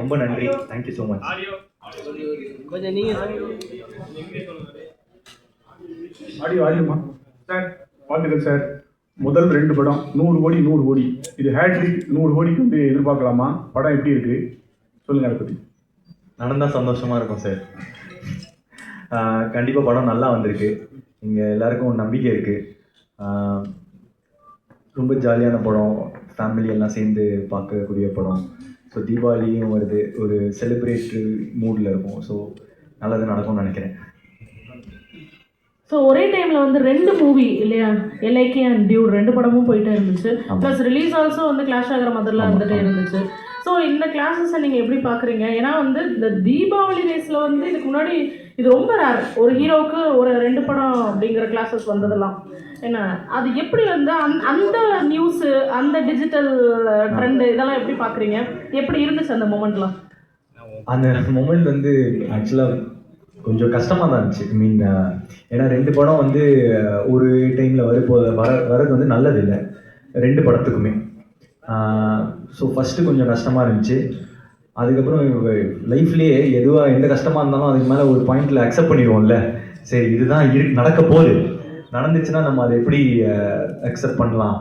ரொம்ப நன்றி. Thank you so much கொஞ்சம் நீங்க ஆடியோ ஆடியோமா சார் வாழ்த்துக்கள் சார் முதல் ரெண்டு படம் நூறு கோடி நூறு கோடி. இது ஹேட்ரிக் நூறு கோடிக்கு வந்து எதிர்பார்க்கலாமா? படம் எப்படி இருக்கு? சொல்லுங்க அதை பற்றி நடந்தால் சந்தோஷமாக இருக்கும் சார் கண்டிப்பாக படம் நல்லா வந்திருக்கு. இங்கே எல்லாருக்கும் நம்பிக்கை இருக்குது ரொம்ப ஜாலியான படம். ஃபேமிலி எல்லாம் சேர்ந்து பார்க்கக்கூடிய படம். ஸோ தீபாவளியும் வருது. ஒரு செலிப்ரேட்டரி மூடில் இருக்கும். ஸோ நல்லது நடக்கும்னு நினைக்கிறேன். ஸோ ஒரே டைமில் வந்து ரெண்டு மூவி இல்லையா? எல்ஐகே அண்ட் டியூட் ரெண்டு படமும் போயிட்டே இருந்துச்சு. ப்ளஸ் ரிலீஸ் ஆல்சோ வந்து கிளாஷ் ஆகிற மாதிரிலாம் வந்துட்டே. இருந்துச்சு. ஸோ இந்த கிளாஸஸை நீங்கள் எப்படி பார்க்குறீங்க ஏன்னா வந்து இந்த தீபாவளி டேஸில் வந்து இதுக்கு முன்னாடி இது ரொம்ப ரேர் ஒரு ஹீரோவுக்கு ஒரு ரெண்டு படம் அப்படிங்கிற கிளாஸஸ் வந்ததெல்லாம். என்ன அது எப்படி வந்து அந் அந்த நியூஸு அந்த டிஜிட்டல் ட்ரெண்டு இதெல்லாம் எப்படி பார்க்குறீங்க எப்படி இருந்துச்சு அந்த மூமெண்ட்லாம் அந்த மொமெண்ட் வந்து ஆக்சுவலாக கொஞ்சம் கஷ்டமாக தான் இருந்துச்சு. மீன் ஏன்னா ரெண்டு படம் வந்து ஒரு டைமில் வரப்போ வர வரது வந்து நல்லது இல்லை. ரெண்டு படத்துக்குமே. ஸோ ஃபஸ்ட்டு கொஞ்சம் கஷ்டமாக இருந்துச்சு. அதுக்கப்புறம் லைஃப்லேயே எதுவாக எந்த கஷ்டமாக இருந்தாலும் அதுக்கு மேலே ஒரு பாயிண்டில் அக்செப்ட் பண்ணிடுவோம்ல. சரி இதுதான் இரு நடக்க போகுது. நடந்துச்சுன்னா நம்ம அதை எப்படி அக்செப்ட் பண்ணலாம்?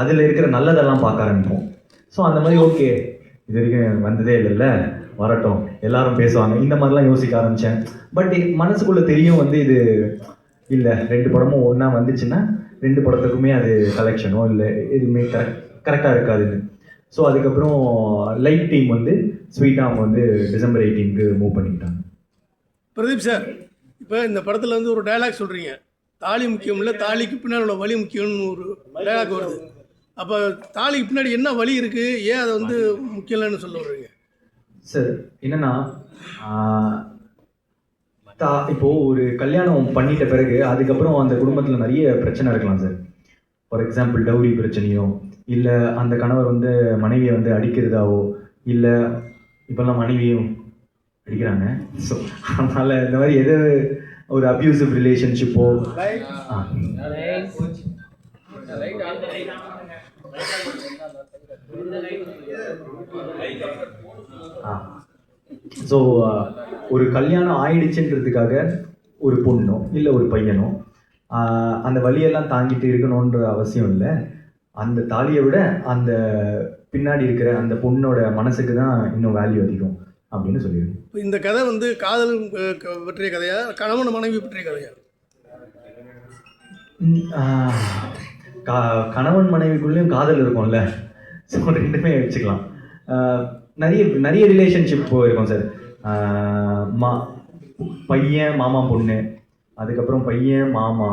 அதில் இருக்கிற நல்லதெல்லாம் பார்க்க ஆரம்பிப்போம். ஸோ அந்த மாதிரி ஓகே இது வரைக்கும் வந்ததே இல்லைல்ல வரட்டும். எல்லாரும் பேசுவாங்க. இந்த மாதிரிலாம் யோசிக்க ஆரம்பித்தேன் பட் மனசுக்குள்ளே தெரியும் வந்து இது இல்லை ரெண்டு படமும் ஒன்றா வந்துச்சுன்னா ரெண்டு படத்துக்குமே அது கலெக்ஷனோ இல்லை எதுவுமே கரெக்ட் கரெக்டாக இருக்காதுன்னு. ஸோ அதுக்கப்புறம் லைட் டீம் வந்து ஸ்வீட்டாக அவங்க வந்து டிசம்பர் எயிட்டீனுக்கு மூவ் பண்ணிக்கிட்டாங்க. பிரதீப் சார் இப்போ இந்த படத்தில் வந்து ஒரு டைலாக் சொல்கிறீங்க தாலி முக்கியம் இல்லை தாலிக்கு பின்னாடி உள்ள வழி முக்கியம்னு ஒரு டயலாக் வருது. அப்போ தாலிக்கு பின்னாடி என்ன வழி இருக்குது ஏன் அதை வந்து முக்கியம் இல்லைன்னு சொல்ல வர்றீங்க? சார் என்னன்னா தா இப்போ ஒரு கல்யாணம் பண்ணிட்ட பிறகு அதுக்கப்புறம் அந்த குடும்பத்தில் நிறைய பிரச்சனை இருக்கலாம் சார் ஃபார் எக்ஸாம்பிள் டவுரி பிரச்சனையோ இல்லை அந்த கணவர் வந்து மனைவியை வந்து அடிக்கிறதாவோ இல்லை இப்போல்லாம் மனைவியும் அடிக்கிறாங்க. ஸோ அதனால் இந்த மாதிரி எது ஒரு அப்யூசிவ் ரிலேஷன்ஷிப்போ ஸோ ஒரு கல்யாணம் ஆயிடுச்சுன்றதுக்காக ஒரு பொண்ணோ இல்லை ஒரு பையனோ அந்த வழியெல்லாம் தாங்கிட்டு இருக்கணுன்ற அவசியம் இல்லை. அந்த தாலியை விட அந்த பின்னாடி இருக்கிற அந்த பொண்ணோட மனசுக்கு தான் இன்னும் வேல்யூ அதிகம். அப்படின்னு இப்போ இந்த கதை வந்து காதல் பற்றிய கதையா? கணவன் மனைவி பற்றிய கதையா? கணவன் மனைவிக்குள்ளேயும் காதல் இருக்கும்ல. ஸோ ரெண்டுமே வச்சுக்கலாம். நிறைய நிறைய ரிலேஷன்ஷிப் இருக்கும் சார். மா பையன் மாமா பொண்ணு. அதுக்கப்புறம் பையன் மாமா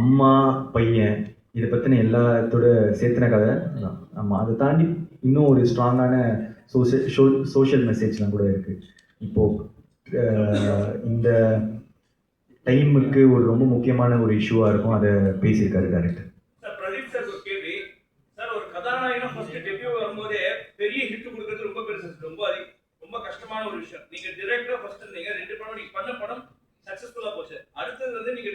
அம்மா பையன். இதை பற்றின எல்லாத்தோட சேர்த்துன கதை ஆமாம் அதை தாண்டி இன்னும் ஒரு ஸ்ட்ராங்கான சோசியல் ஷோ சோஷியல் மெசேஜ்லாம் கூட இருக்குது இப்போது இந்த டைமுக்கு ஒரு ரொம்ப முக்கியமான ஒரு இஷ்யூவாக இருக்கும். அதை பேசியிருக்காரு டேரக்டர் சார் பிரதீப் சார் ஒரு கேள்வி. சார் ஒரு கதாநாயகன் ஃபர்ஸ்ட் டெபியூ வரும்போதே பெரிய ஹிட் கொடுக்கறது ரொம்ப பெருசு. ரொம்ப அதிக ரொம்ப கஷ்டமான ஒரு விஷயம். நீங்க டிரெக்டரா ஃபர்ஸ்ட் இருந்தீங்க ரெண்டு படம் நீங்க பண்ண படம் சக்சஸ்ஃபுல்லா போச்சு அடுத்தது வந்து நீங்க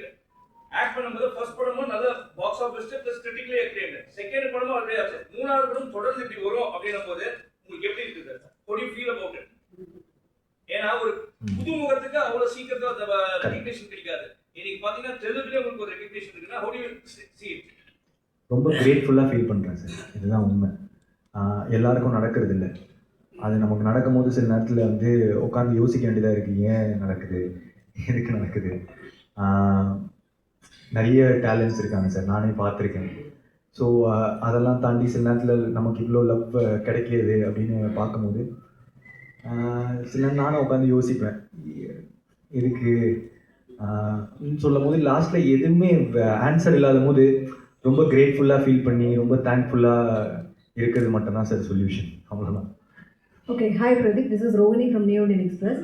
ஆக்ட் பண்ணும்போது ஃபர்ஸ்ட் படமும் நல்ல box office plus critically acclaimed second படமும் அப்படியே ஆச்சு மூணாவது படம் தொடர்ந்து இப்படி வரும் அப்படின்னும் போது உங்களுக்கு எப்படி இருக்குது sir how do feel about it ஏன்னா ஒரு புது முகத்துக்கு அவ்வளவு சீக்கிரத்துல அந்த ரெகக்னிஷன் கிடைக்காது இன்னைக்கு பாத்தீங்கன்னா தெலுங்குலயே உங்களுக்கு ஒரு ரெகக்னிஷன் இருக்குன்னா ஹோடி சி இட் ரொம்ப கிரேட்ஃபுல்லாக ஃபீல் பண்ணுறேன் சார் இதுதான் உண்மை. எல்லாருக்கும் நடக்கிறது இல்லை அது நமக்கு நடக்கும்போது சில நேரத்தில் வந்து உட்காந்து யோசிக்க வேண்டியதாக இருக்குது ஏன் நடக்குது? எதுக்கு நடக்குது? நிறைய டேலண்ட்ஸ் இருக்காங்க சார். நானே பார்த்துருக்கேன். ஸோ அதெல்லாம் தாண்டி சில நேரத்தில் நமக்கு இவ்வளோ லவ் கிடைக்கிது அப்படின்னு பார்க்கும்போது சில நேரம் நானும் உட்காந்து யோசிப்பேன். எதுக்கு? சொல்லும் போது லாஸ்ட்டில் எதுவுமே ஆன்சர் இல்லாத போது ரொம்ப கிரேட்ஃபுல்லாக ஃபீல் பண்ணி ரொம்ப தேங்க்ஃபுல்லாக இருக்கிறது மட்டும்தான் சார் சொல்யூஷன் அவ்வளோதான் okay hi Pradeep this is Rohini from New Indian Express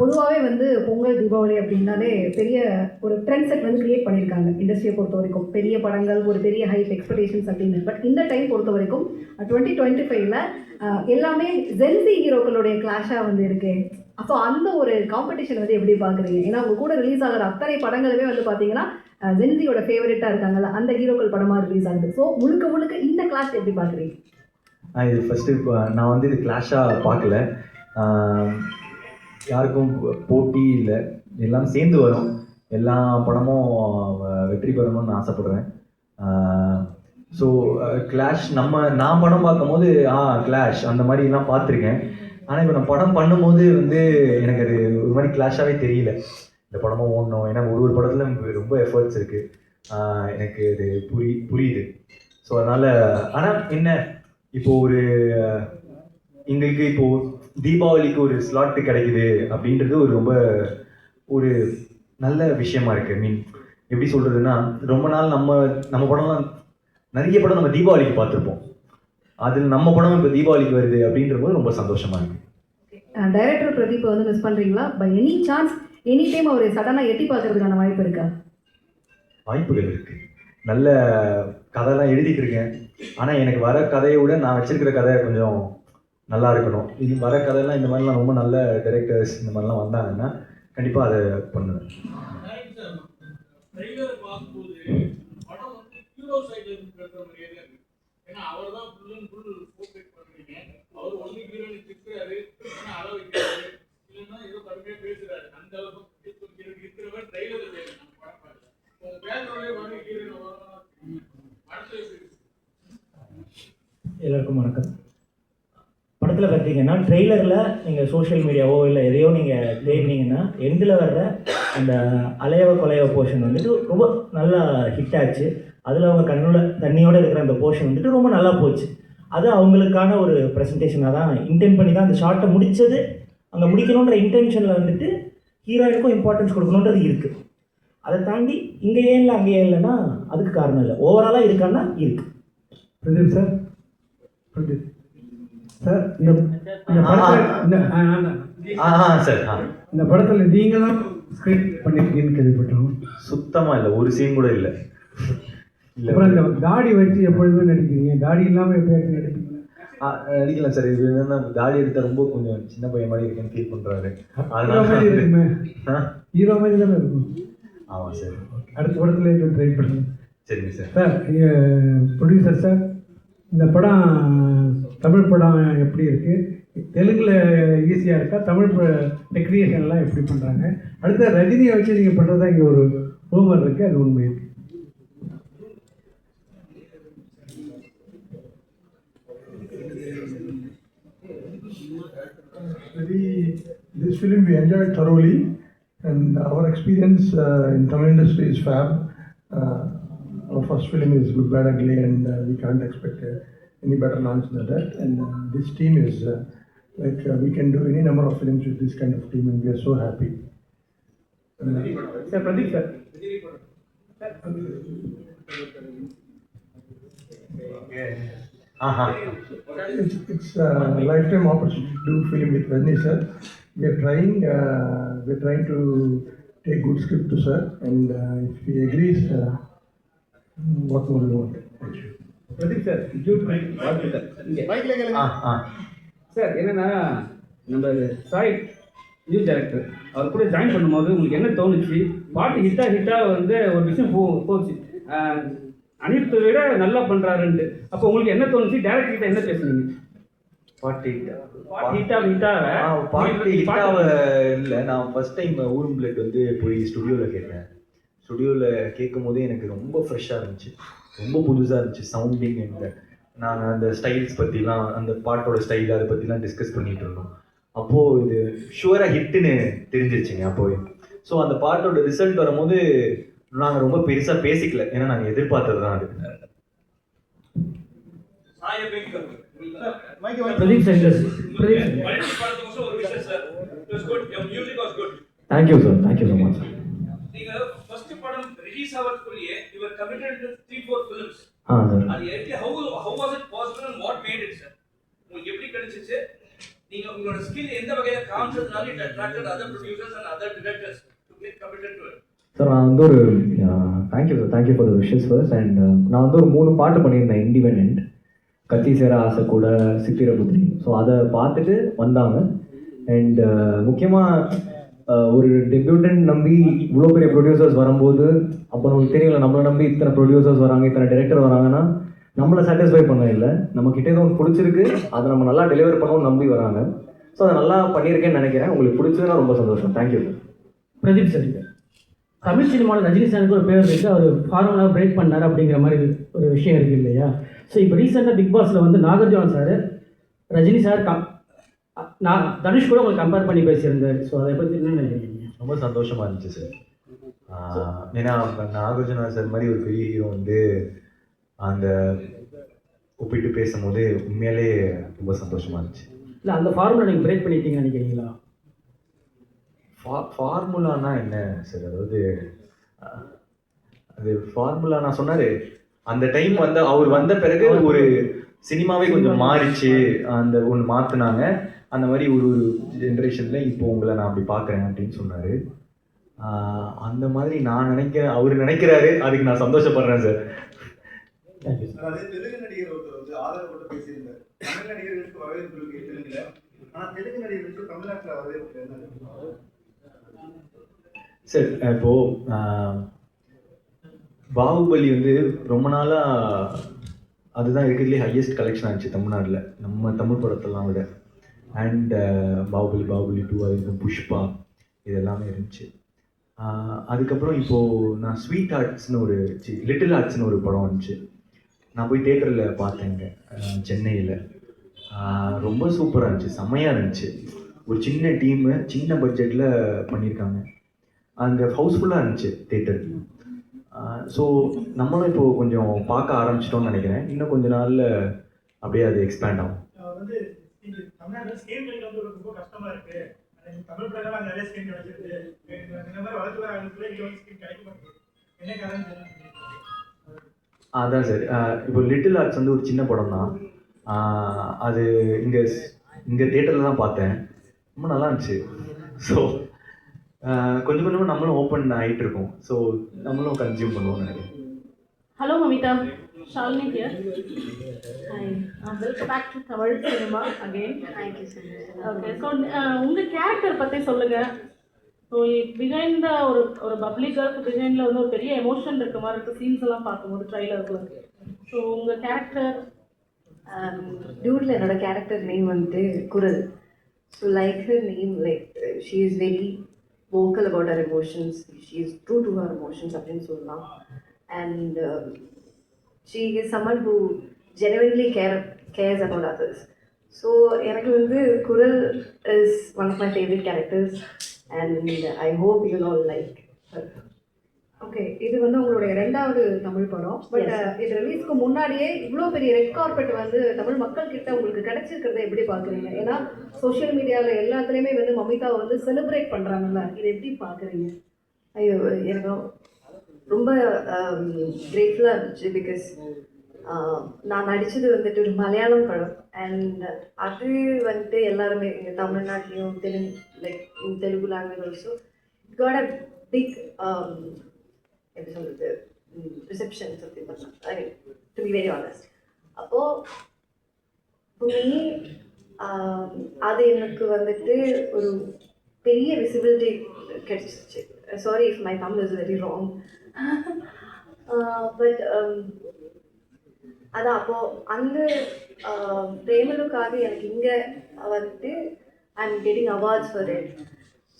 பொதுவாகவே வந்து பொங்கல் தீபாவளி அப்படின்னாலே பெரிய ஒரு ட்ரெண்ட் செட் வந்து கிரியேட் பண்ணியிருக்காங்க இண்டஸ்ட்ரியை பொறுத்த வரைக்கும் பெரிய படங்கள் ஒரு பெரிய ஹைப் எக்ஸ்பெக்டேஷன்ஸ் அப்படின்னு. பட் இந்த டைம் பொறுத்த வரைக்கும் டுவெண்ட்டி டுவெண்ட்டி ஃபைவ்ல எல்லாமே ஜென்சி ஹீரோக்களுடைய கிளாஷாக வந்து இருக்கு. அப்போ அந்த ஒரு காம்படிஷன் வந்து எப்படி பார்க்குறீங்க ஏன்னா உங்க கூட ரிலீஸ் ஆகிற அத்தனை படங்களுமே வந்து பார்த்தீங்கன்னா ஜென்சியோட ஃபேவரட்டாக இருக்காங்கல்ல அந்த ஹீரோக்கள் படமாக ரிலீஸ் ஆகுது ஸோ முழுக்க முழுக்க இந்த கிளாஸ் எப்படி பார்க்குறீங்க? இது ஃபஸ்ட்டு நான் வந்து இது கிளாஷாக பார்க்கல. யாருக்கும் போட்டி இல்லை. எல்லாம் சேர்ந்து வரும். எல்லா படமும் வெற்றி பெறணும்னு ஆசைப்படுறேன். ஸோ கிளாஷ் நம்ம நான் படம் பார்க்கும்போது ஆ கிளாஷ் அந்த மாதிரிலாம் பார்த்துருக்கேன். ஆனால் இப்போ நான் படம் பண்ணும்போது வந்து எனக்கு அது ஒரு மாதிரி கிளாஷாகவே தெரியல. இந்த படமும் ஓடணும். ஏன்னா ஒரு ஒரு படத்துல ரொம்ப எஃபர்ட்ஸ் இருக்குது எனக்கு இது புரி புரியுது. ஸோ அதனால் ஆனால் என்ன இப்போ ஒரு எங்களுக்கு இப்போ தீபாவளிக்கு ஒரு ஸ்லாட் கிடைக்குது அப்படின்றது ஒரு ரொம்ப ஒரு நல்ல விஷயமா இருக்கு. மீன் எப்படி சொல்றதுன்னா ரொம்ப நாள் நம்ம நம்ம படம்லாம் நிறைய படம் நம்ம தீபாவளிக்கு பார்த்துருப்போம். அதில் நம்ம படம் இப்போ தீபாவளிக்கு வருது அப்படின்ற போது ரொம்ப சந்தோஷமா இருக்கு. டைரக்டர் பிரதீப் வந்து மிஸ் பண்ணுறீங்களா by any chance any time அவர் சடனாக எட்டி பார்க்கறதுக்கான வாய்ப்பு இருக்கா? வாய்ப்புகள் இருக்கு. நல்ல கதைலாம் எழுதிட்டு இருக்கேன் ஆனால் எனக்கு வர கதையை விட நான் வச்சிருக்கிற கதை கொஞ்சம் நல்லா இருக்கணும். இது வர கதையெல்லாம் இந்த மாதிரிலாம் ரொம்ப நல்ல டைரக்டர்ஸ் இந்த மாதிரிலாம் வந்தாங்கன்னா கண்டிப்பாக அதை பண்ணுவேன். அவர் தான் ஃபுல் அண்ட் ஃபுல் ஃபோக்கஸ் அவர் ஹீரோயின் திட்டுறாரு ஏதோ கடுமையா பேசுறாரு. அந்த அளவுக்கு இருக்கிறவர் எல்லாருக்கும் வணக்கம். படத்தில் பார்த்தீங்கன்னா ட்ரெய்லரில் நீங்கள் சோஷியல் மீடியாவோ இல்லை எதையோ நீங்கள் தேடினீங்கன்னா எண்டில் வர்ற அந்த அலையவ கொலையவ போர்ஷன் வந்துட்டு ரொம்ப நல்லா ஹிட் ஆச்சு. அதில் அவங்க கண்ணோட தண்ணியோடு இருக்கிற அந்த போர்ஷன் வந்துட்டு ரொம்ப நல்லா போச்சு. அது அவங்களுக்கான ஒரு ப்ரெசன்டேஷனாக தான் இன்டென்ட் பண்ணி தான் அந்த ஷார்ட்டை முடித்தது அங்கே முடிக்கணுன்ற இன்டென்ஷனில் வந்துட்டு ஹீரோயினுக்கும் இம்பார்ட்டன்ஸ் கொடுக்கணுன்றது இருக்குது அதை தாண்டி இங்கே ஏன் இல்லை அங்கே ஏன் இல்லைன்னா அதுக்கு காரணம் இல்லை. ஓவராலாக இருக்கான்னா இருக்குது பிரதீப் சார் பிரதீப். சார் இந்த இந்த படத்தில் இந்த ஆ, ஆ, ஆ. ஆ ஆ சார் ஆ. இந்த படத்தில் நீங்கள் தான் ஸ்கிரிப்ட் பண்ணியிருக்கீங்கன்னு கேள்விப்பட்டோம். சுத்தமாக இல்லை. ஒரு சீன் கூட இல்லை. இல்லை அப்புறம் இந்த தாடி வச்சு எப்பொழுதுமே நடிக்கிறீங்க. தாடி இல்லாமல் எப்பயாச்சும் நடிப்பீங்களா ஆ, நடிக்கலாம் சார். இது என்னன்னா தாடி எடுத்தா ரொம்ப கொஞ்சம் சின்ன பையன் மாதிரி இருக்கேன்னு ஃபீல் பண்றாரு. ஆ? ஹீரோ மாதிரி தானே இருக்கும்? ஆமா சார். அடுத்த படத்துல இது ட்ரை பண்ணுங்க. சரிங்க சார். சார் ப்ரொடியூசர் சார் இந்த படம் தமிழ் படம் எப்படி இருக்கு? தெலுங்குல ஈஸியாக இருக்கா? தமிழ் டெக்னீஷியன்லாம் எப்படி பண்ணுறாங்க அடுத்த ரஜினியை வச்சு நீங்கள் பண்ணுறதா இங்கே ஒரு ரூமர் இருக்குது அது உண்மையா? very, this film we enjoyed thoroughly, and our experience uh, in Tamil industry is fab. Uh, our first film is Good, Bad, Ugly, and uh, we can't expect uh, any better launch than that. And uh, this team is uh, like uh, we can do any number of films with this kind of team, and we are so happy. Sir Pradeep sir. Yeah. ஆஹா It's, it's a lifetime opportunity to do film with Rajni sir. We are trying, uh, we are trying to take good script to sir, and uh, if he agrees, uh, what more we want. Thank you. Pradeep sir Jude mic வாழ்த்துக்கள் இங்கே ஆ ஆ sir என்னன்னா நம்ம Sai news director அவர் கூட join பண்ணும்போது உங்களுக்கு என்ன தோணுச்சு பாட்டு ஹிட்டா ஹிட்டா வந்து ஒரு விஷயம் போ போச்சு அனிருத்தை விட நல்லா பண்றாருன்ட்டு. அப்போ உங்களுக்கு என்ன தோணுச்சு? டேரக்டர் கிட்ட என்ன பேசுனீங்க? பாட்டி ஹிட்டாவ இல்லை. நான் ஃபர்ஸ்ட் டைம் ஊரும் பிளேட் வந்து போய் ஸ்டுடியோவில் கேட்டேன். ஸ்டுடியோவில் கேட்கும் போதே எனக்கு ரொம்ப ஃப்ரெஷ்ஷாக இருந்துச்சு. ரொம்ப புதுசாக இருந்துச்சு சவுண்டிங் அண்ட் நாங்கள் அந்த ஸ்டைல்ஸ் பற்றிலாம் அந்த பாட்டோட ஸ்டைல் அதை பற்றிலாம் டிஸ்கஸ் பண்ணிட்டு இருந்தோம். அப்போது இது ஷுவராக ஹிட்டுன்னு தெரிஞ்சிருச்சுங்க அப்போவே. ஸோ அந்த பாட்டோட ரிசல்ட் வரும்போது நாங்கள் ரொம்ப பெருசாக பேசிக்கல. ஏன்னா நாங்கள் எதிர்பார்த்தது தான் அது. Pradeep Shankar sir. Thank you sir. Thank you so much நீங்க ஃபர்ஸ்ட் படம் release ஆகிறதுக்குள்ளேயே your committed to three four films ah sir அது எப்படி how how was it possible and what made it sir உங்களுக்கு எப்படி கிடைச்சிச்சு? நீங்க உங்களோட ஸ்கில் எந்த வகையில காமிச்சதுனால it attracted other producers and other directors so sir நான் வந்து ஒரு thank you sir thank you for the wishes first and நான் வந்து ஒரு மூணு பாட்டு பண்ணியிருந்தேன் இண்டிபெண்ட் கத்தி சேர ஆசை கூட சித்திரபுத்ரி ஸோ அதை பார்த்துட்டு வந்தாங்க. அண்ட் முக்கியமாக ஒரு டெபியூட்டன் நம்பி இவ்வளோ பெரிய ப்ரொடியூசர்ஸ் வரும்போது அப்போ நமக்கு தெரியல நம்மளை நம்பி இத்தனை ப்ரொடியூசர்ஸ் வராங்க இத்தனை டேரக்டர் வராங்கன்னா நம்மளை சாட்டிஸ்ஃபை பண்ண இல்லை. நம்ம கிட்டே ஒன்று பிடிச்சிருக்கு அதை நம்ம நல்லா டெலிவர் பண்ணணும்னு நம்பி வராங்க. ஸோ அதை நல்லா பண்ணியிருக்கேன்னு நினைக்கிறேன். உங்களுக்கு பிடிச்சதுன்னா ரொம்ப சந்தோஷம். Thank you Pradeep sir. தமிழ் சினிமாவில் ரஜினி சாருக்கு ஒரு பேர் இருக்குது அவர் ஃபார்முலா பிரேக் பண்ணார் அப்படிங்கிற மாதிரி ஒரு விஷயம் இருக்குது இல்லையா? ஸோ இப்போ ரீசெண்டாக பிக் பாஸில் வந்து Nagarjuna sir Rajini sir come நான் தனுஷ் கூட உங்களுக்கு கம்பேர் பண்ணி பேசியிருந்தார். ஸோ அதை பற்றி என்ன நினைக்கிறீங்க? ரொம்ப சந்தோஷமா இருந்துச்சு சார். ஏன்னா நாகார்ஜுனா சார் மாதிரி ஒரு பெரிய ஹீரோ வந்து அந்த ஒப்பிட்டு பேசும்போது உண்மையாலே ரொம்ப சந்தோஷமா இருந்துச்சு. இல்லை அந்த ஃபார்முலா நீங்கள் பிரேக் பண்ணிட்டீங்கன்னு நினைக்கிறீங்களா? ஃபார்முலானா என்ன சார்? அதாவது அது ஃபார்முலா நான் சொன்னாரு. அந்த டைம் வந்து அவர் வந்த பிறகு ஒரு சினிமாவே கொஞ்சம் மாறிச்சு. அந்த ஒன்று மாற்றினாங்க அந்த மாதிரி ஒரு ஒரு ஜென்ரேஷனில் இப்போ உங்களை நான் அப்படி பார்க்குறேன் அப்படின்னு சொன்னார். அந்த மாதிரி நான் நினைக்கிறேன் அவர் நினைக்கிறாரு. அதுக்கு நான் சந்தோஷப்படுறேன் சார். அதே தெலுங்கு நடிகர் ஒருத்தர் வந்து ஆதரவோட பேசியிருந்தார். தமிழ் நடிகர்களுக்கு வரவேற்பு இருக்கு தெலுங்குல. ஆனா தெலுங்கு நடிகர்களுக்கு தமிழ்நாட்டுல வரவேற்பு என்ன சார் இப்போ பாகுபலி வந்து ரொம்ப நாளா அதுதான் இருக்கிறதுலே ஹையஸ்ட் கலெக்ஷன் ஆச்சு தமிழ்நாட்டில். நம்ம தமிழ் படத்தெல்லாம் விட. அண்ட் பாகுபலி பாகுபலி டூ அதுக்கப்புறம் புஷ்பா இது எல்லாமே இருந்துச்சு அதுக்கப்புறம் இப்போது நான் ஸ்வீட் ஆர்ட்ஸ்னு ஒரு லிட்டில் ஆர்ட்ஸ்னு ஒரு படம் வந்துச்சு. நான் போய் தேட்டரில் பார்த்தேங்க சென்னையில். ரொம்ப சூப்பராக இருந்துச்சு செம்மையாக இருந்துச்சு. ஒரு சின்ன டீமு சின்ன பட்ஜெட்டில் பண்ணியிருக்காங்க அங்கே ஹவுஸ்ஃபுல்லாக இருந்துச்சு தேட்டர் ஸோ நம்மளும் இப்போது கொஞ்சம் பார்க்க ஆரம்பிச்சிட்டோம்னு நினைக்கிறேன். இன்னும் கொஞ்ச நாளில் அப்படியே அது எக்ஸ்பேண்ட் ஆகும். வந்து இங்க தமிழ்நாட்டுல ஸ்கீம் கிடைக்கிறது ரொம்ப கஷ்டமா இருக்கு. எனக்கு தமிழ் படங்கள் நிறைய ஸ்கீம் கிடைச்சிருக்கு. இந்த மாதிரி வளர்ச்சி வர ஆளுக்குள்ள இங்க வந்து ஸ்கீம் கிடைக்க மாட்டேங்குது. என்ன காரணம் தெரியல. அதான் சார் இப்போ லிட்டில் ஆர்ட்ஸ் வந்து ஒரு சின்ன படம் தான் அது இங்கே இங்கே தேட்டரில் தான் பார்த்தேன். ரொம்ப நல்லா இருந்துச்சு. ஸோ கொஞ்சம் கொஞ்சமாக நம்மளும் ஓப்பன் ஆகிட்டு இருக்கோம். ஸோ நம்மளும் கன்சியூம் பண்ணுவோம்னு நினைக்கிறேன். Hello Mamitha Shalini here welcome back to Tamil cinema again thank you so much okay so உங்கள் கேரக்டர் பற்றி சொல்லுங்கள் ஸோ பிஹைண்ட் ஒரு ஒரு பப்ளிக்காக பிஹைண்டில் வந்து ஒரு பெரிய எமோஷன் இருக்க மாதிரி இருக்குது சீன்ஸ் எல்லாம் பார்க்கும்போது ட்ரைலருக்குள்ள ஸோ உங்கள் கேரக்டர் டியூட்டில் என்னோட கேரக்டர் நேம் வந்துட்டு குரல். So, like her name, like uh, she is very vocal about her emotions she is true to her emotions அப்படின்னு சொல்லலாம் and um, she is someone who genuinely care cares about others so எனக்கு வந்து Kural is one of my favourite characters and I hope you know like okay இது வந்து உங்களுடைய ரெண்டாவது தமிழ் படம். But Yes. இது ரிலீஸ்க்கு முன்னாடியே இவ்வளோ பெரிய ரெட் கார்பெட் வந்து தமிழ் மக்கள் கிட்ட உங்களுக்கு கிடைச்சிருக்கிறத எப்படி பார்க்குறீங்க? ஏன்னா சோஷியல் மீடியாவில் எல்லாத்துலேயுமே வந்து மமிதாவை வந்து செலிப்ரேட் பண்ணுறாங்கல்ல இதை எப்படி பார்க்குறீங்க? ஐயோ எனக்கு ரொம்ப கிரேட்ஃபுல்லாக இருந்துச்சு பிகாஸ் நான் நடித்தது வந்துட்டு ஒரு மலையாளம் படம். அண்ட் அது வந்துட்டு எல்லாருமே இங்கே தமிழ்நாட்டிலையும் Telugu like Telugu language also got a big எப்படி சொல்கிறது reception something I mean to be very honest அப்போது மீ அது எனக்கு வந்துட்டு ஒரு பெரிய விசிபிலிட்டி கிடைச்சிச்சு sorry if my Tamil is very wrong but அதான் அப்போது அந்த பிரேமலுக்காக எனக்கு இங்கே வந்துட்டு I am getting awards for it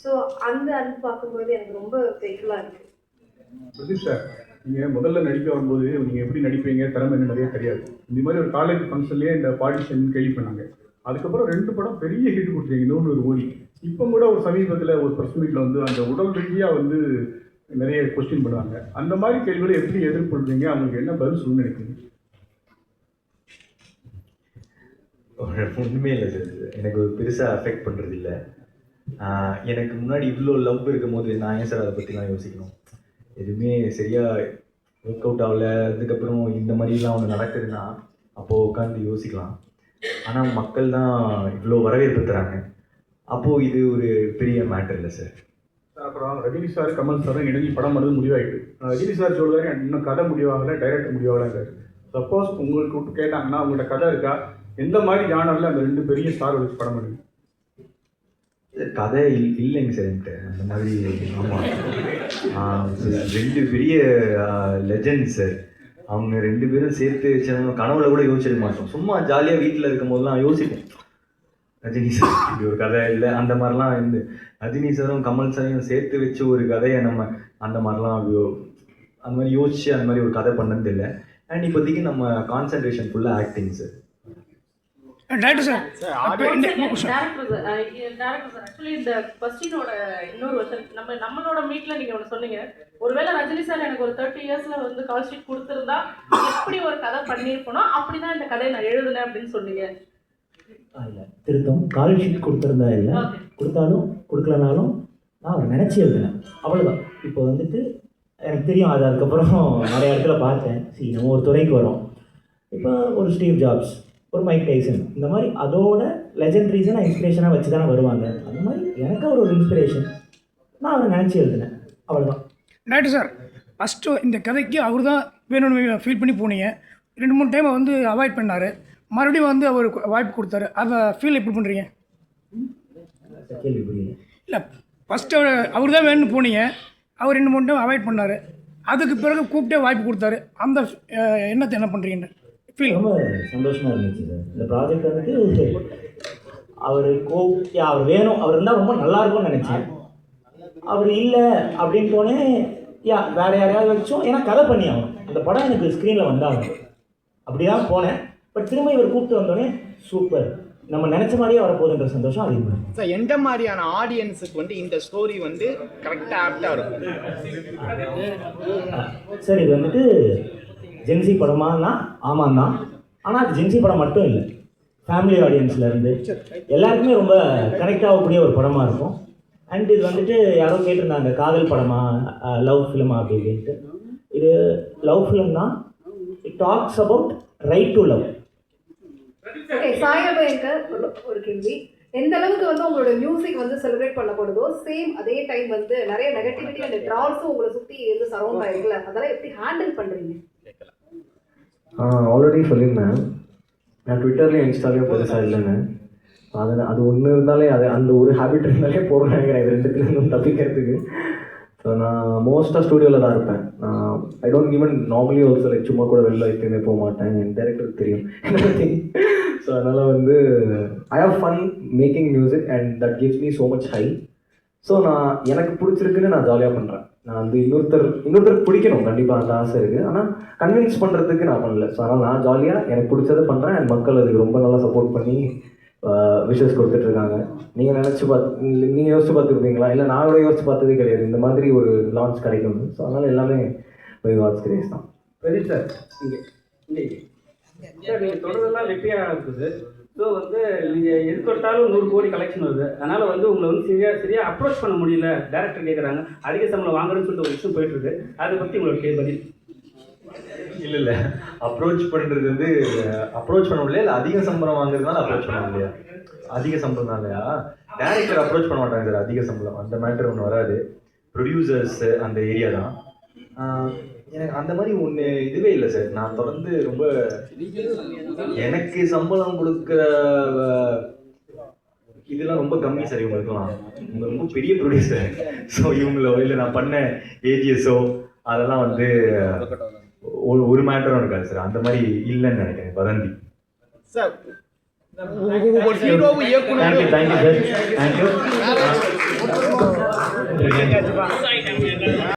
so அந்த அது பார்க்கும்போது எனக்கு ரொம்ப கிரேட்ஃபுல்லாக இருக்குது பிரதீப் சார் நீங்கள் முதல்ல நடிக்க வரும்போது நீங்கள் எப்படி நடிப்பீங்க? திறமை என்ன நிறைய தெரியாது. இந்த மாதிரி ஒரு காலேஜ் ஃபங்க்ஷன்லேயே இந்த பாடிஷன் கேள்வி பண்ணாங்க. அதுக்கப்புறம் ரெண்டு படம் பெரிய ஹிட் கொடுத்தீங்க இன்னொன்று ஒரு ஓடி இப்போ கூட ஒரு சமீபத்தில் ஒரு ப்ரெஸ் மீட்டில் வந்து அந்த உடல் ரீதியாக வந்து நிறைய கொஸ்டின் பண்ணுவாங்க. அந்த மாதிரி கேள்விகளை எப்படி எதிர்கொள்றீங்க? அவங்களுக்கு என்ன பதில் சொல்லணும்னு நினைக்கிறீங்க? ஒன்றுமே இல்லை சார். எனக்கு ஒரு பெருசாக அஃபெக்ட் பண்ணுறது இல்லை எனக்கு முன்னாடி இவ்வளோ லவ் இருக்கும் போது நான் ஏன் சார் அதை பற்றிலாம் யோசிக்கணும்? எதுவுமே சரியாக ஒர்க் அவுட் ஆகல. அதுக்கப்புறம் இந்த மாதிரிலாம் ஒன்று நடக்குதுன்னா அப்போது உட்காந்து யோசிக்கலாம். ஆனால் மக்கள் தான் இவ்வளோ வரவேற்பு தராங்க. அப்போது இது ஒரு பெரிய மேட்டர் இல்லை சார் அப்புறம் ரஜினி சார் கமல் சாரும் இணைஞ்சு படம் பண்ணது முடிவாயிட்டு. ரஜினி சார் சொல்லுவாரு இன்னும் கதை முடிவாகல டைரக்டர் முடிவாகலங்காரு சப்போஸ் உங்களுக்கு கேட்டாங்கன்னா உங்கள்கிட்ட கதை இருக்கா? எந்த மாதிரி ஜானரில் அந்த ரெண்டு பெரிய ஸ்டார் வச்சு படம் பண்ணுங்க கதை இல் இல்லைங்க சார் என்கிட்ட. அந்த மாதிரி ஆமாம் ரெண்டு பெரிய லெஜண்ட் சார். அவங்க ரெண்டு பேரும் சேர்த்து வச்சவங்க கனவுல கூட யோசிச்சிருக்க மாட்டோம். சும்மா ஜாலியாக வீட்டில் இருக்கும் போதெல்லாம் யோசிப்போம். ரஜினி சார் இப்படி ஒரு கதை இல்லை அந்த மாதிரிலாம் இருந்து. ரஜினி சாரும் கமல் சாரையும் சேர்த்து வச்சு ஒரு கதையை நம்ம அந்த மாதிரிலாம் அந்த மாதிரி யோசிச்சு அந்த மாதிரி ஒரு கதை பண்ணது இல்லை. அண்ட் இப்போதைக்கு நம்ம கான்சன்ட்ரேஷன் ஃபுல்லாக ஆக்டிங் சார். டேரக்டர் சார் அப்போ இந்த டேரக்டர் சார் ஆக்சுவலி இந்த கொஸ்டினோட இன்னொரு வருஷன் நம்ம நம்மளோட மீட்ல நீங்க ஒன்று சொன்னீங்க. ஒருவேளை ரஜினி சார் எனக்கு ஒரு தேர்ட்டி இயர்ஸ்ல வந்து கால் ஷீட் கொடுத்துருந்தா எப்படி ஒரு கதை பண்ணியிருப்பனோ அப்படிதான் இந்த கதையை நான் எழுதுனேன் அப்படின்னு சொன்னீங்க. இல்லை. திருத்தம். கால் ஷீட் கொடுத்துருந்தா இல்லை. கொடுத்தாலும் கொடுக்கலனாலும் நான் அவரை நினச்சி எழுதினேன். அவ்வளோதான் இப்போ வந்துட்டு எனக்கு தெரியும் அது அதுக்கப்புறம் நிறைய இடத்துல பார்த்தேன். சரி நம்ம ஒரு துறைக்கு வரோம். இப்போ ஒரு ஸ்டீவ் ஜாப்ஸ் ஒரு மைக் டைசன் இந்த மாதிரி அதோட லெஜெண்டரிஸை நான் இன்ஸ்பிரேஷனாக வச்சு தானே வருவாங்க. அந்த மாதிரி எனக்கு அவர் ஒரு இன்ஸ்பிரேஷன் நான் அவரை நினச்சி எழுதினேன். அவ்வளோதான் டேரக்டர் சார் ஃபஸ்ட்டு இந்த கதைக்கு அவர் தான் வேணும்னு ஃபீல் பண்ணி போனீங்க. ரெண்டு மூணு டைம் வந்து அவாய்ட் பண்ணார். மறுபடியும் வந்து அவர் வாய்ப்பு கொடுத்தாரு. அதை ஃபீல் எப்படி பண்ணுறீங்க இல்லை ஃபஸ்ட்டு அவர் அவர் தான் வேணும்னு போனீங்க. அவர் ரெண்டு மூணு டைம் அவாய்ட் பண்ணார். அதுக்கு பிறகு கூப்பிட்டே வாய்ப்பு கொடுத்தாரு. அந்த எண்ணத்தை என்ன பண்ணுறீங்க ஃபீல் ரொம்ப சந்தோஷமாக இருந்துச்சு சார். இந்த ப்ராஜெக்ட் வந்துட்டு அவர் கோ யா, அவர் வேணும். அவர் இருந்தால் ரொம்ப நல்லா இருக்கும்னு நினச்சேன். அவர் இல்லை அப்படின்னு போனேன் யா வேற யாரையாவது வச்சோம். ஏன்னா கதை பண்ணி ஆகணும். அந்த படம் எனக்கு ஸ்க்ரீனில் வந்தாகணும். அப்படி தான் போனேன். பட் திரும்ப இவர் கூப்பிட்டு வந்தோடனே சூப்பர். நம்ம நினச்ச மாதிரியே வரப்போகுதுன்ற சந்தோஷம் அதிகமாக. சார் எந்த மாதிரியான ஆடியன்ஸுக்கு வந்து இந்த ஸ்டோரி வந்து கரெக்டாக ஆப்டாக இருக்கும்? சார் இது வந்துட்டு ஜென்சி படமானா ஆமாம் தான் ஆனால் அது ஜென்சி படம் மட்டும் இல்லை. ஃபேமிலி ஆடியன்ஸ்லேருந்து எல்லாருக்குமே ரொம்ப கனெக்ட் ஆகக்கூடிய ஒரு படமாக இருக்கும். அண்ட் இது வந்துட்டு யாரோ கேட்டிருந்தாங்க காதல் படமா லவ் ஃபிலிமா அப்படின்ட்டு இது லவ் ஃபிலிம் தான். It talks about right to love okay சாயபயங்கர் ஒரு- ஒரு கேள்வி. எந்த அளவுக்கு வந்து உங்களோட மியூசிக் வந்து செலிப்ரேட் பண்ணப்படுதோ சேம் அதே டைம் வந்து நிறைய நெகட்டிவிட்டி அந்த ட்ரால்ஸும் உங்களை சுற்றி இருந்து சரௌண்ட் ஆயிருக்குல்ல அதெல்லாம் எப்படி ஹேண்டில் பண்ணுறீங்க ஆல்ரெடி சொல்லியிருந்தேன். நான் ட்விட்டர்லேயும் இன்ஸ்டாலையும் பெருசாக இல்லைன்னு அதில் அது ஒன்று இருந்தாலே அது அந்த ஒரு ஹேபிட் இருந்தாலே நினைக்கிறேன். இது ரெண்டுத்துலேருந்தும் தப்பிக்கிறதுக்கு. ஸோ நான் மோஸ்ட்டாக ஸ்டூடியோவில் தான் இருப்பேன். நான் I don't even normally also like சும்மா கூட வெளில எப்பயுமே போக மாட்டேன். என் டேரக்டருக்கு தெரியும். ஸோ அதனால் வந்து I have fun making music and that gives me so much high so நான் எனக்கு பிடிச்சிருக்குன்னு நான் ஜாலியாக பண்ணுறேன் நான் வந்து இன்னொருத்தர் இன்னொருத்தருக்கு பிடிக்கணும். கண்டிப்பாக அந்த ஆசை இருக்குது ஆனால் கன்வின்ஸ் பண்ணுறதுக்கு நான் பண்ணல. ஸோ அதனால் நான் ஜாலியாக எனக்கு பிடிச்சதை பண்ணுறேன் அண்ட் மக்கள் அதுக்கு ரொம்ப நல்லா சப்போர்ட் பண்ணி விஷஸ் கொடுத்துட்ருக்காங்க நீங்கள் நினச்சி பார்த்து நீங்கள் யோசிச்சு பார்த்துருப்பீங்களா? இல்லை நான் கூட யோசிச்சு பார்த்ததே கிடையாது. இந்த மாதிரி ஒரு லான்ச் கிடைக்கும். ஸோ அதனால் எல்லாமே பை வாட்ஸ் கிரேஸ் தான். பிரதீப் சார் இங்கே சார் நீங்கள் தொடர்றதெல்லாம் வெற்றியாக இருக்குது ஸோ வந்து நீங்கள் எது தொட்டாலும் நூறு கோடி கலெக்ஷன் வருது. அதனால் வந்து உங்களை வந்து சரியாக சரியாக அப்ரோச் பண்ண முடியல. டேரக்டர் கேட்குறாங்க அதிக சம்பளம் வாங்குறேன்னு சொல்லிட்டு ஒரு விஷயம் போயிட்டுருக்கு அதை பற்றி உங்களோட கே பதில். இல்லை இல்லை. அப்ரோச் பண்ணுறது வந்து அப்ரோச் பண்ண முடியல. இல்லை அதிக சம்பளம் வாங்குறதுனால அப்ரோச் பண்ண முடியாது அதிக சம்பளம் தான் இல்லையா டேரக்டர் அப்ரோச் பண்ண மாட்டாங்க சார் அதிக சம்பளம். அந்த மேட்டர் ஒன்று வராது. ப்ரொடியூசர்ஸ் அந்த ஏரியா தான். எனக்கு அந்த மாதிரி ஒன்று இதுவே இல்லை சார். நான் தொடர்ந்து ரொம்ப எனக்கு சம்பளம் கொடுக்குற இதெல்லாம் ரொம்ப கம்மி சார் இவங்களுக்குலாம் இவங்க ரொம்ப பெரிய ப்ரொடியூசர் ஸோ இவங்களோ இல்லை நான் பண்ண ஏஜிஎஸோ அதெல்லாம் வந்து ஒரு ஒரு மேட்டரும் இருக்காது சார். அந்த மாதிரி இல்லைன்னு நினைக்கிறேன். வதந்தி. Sir thank you thank you sir thank you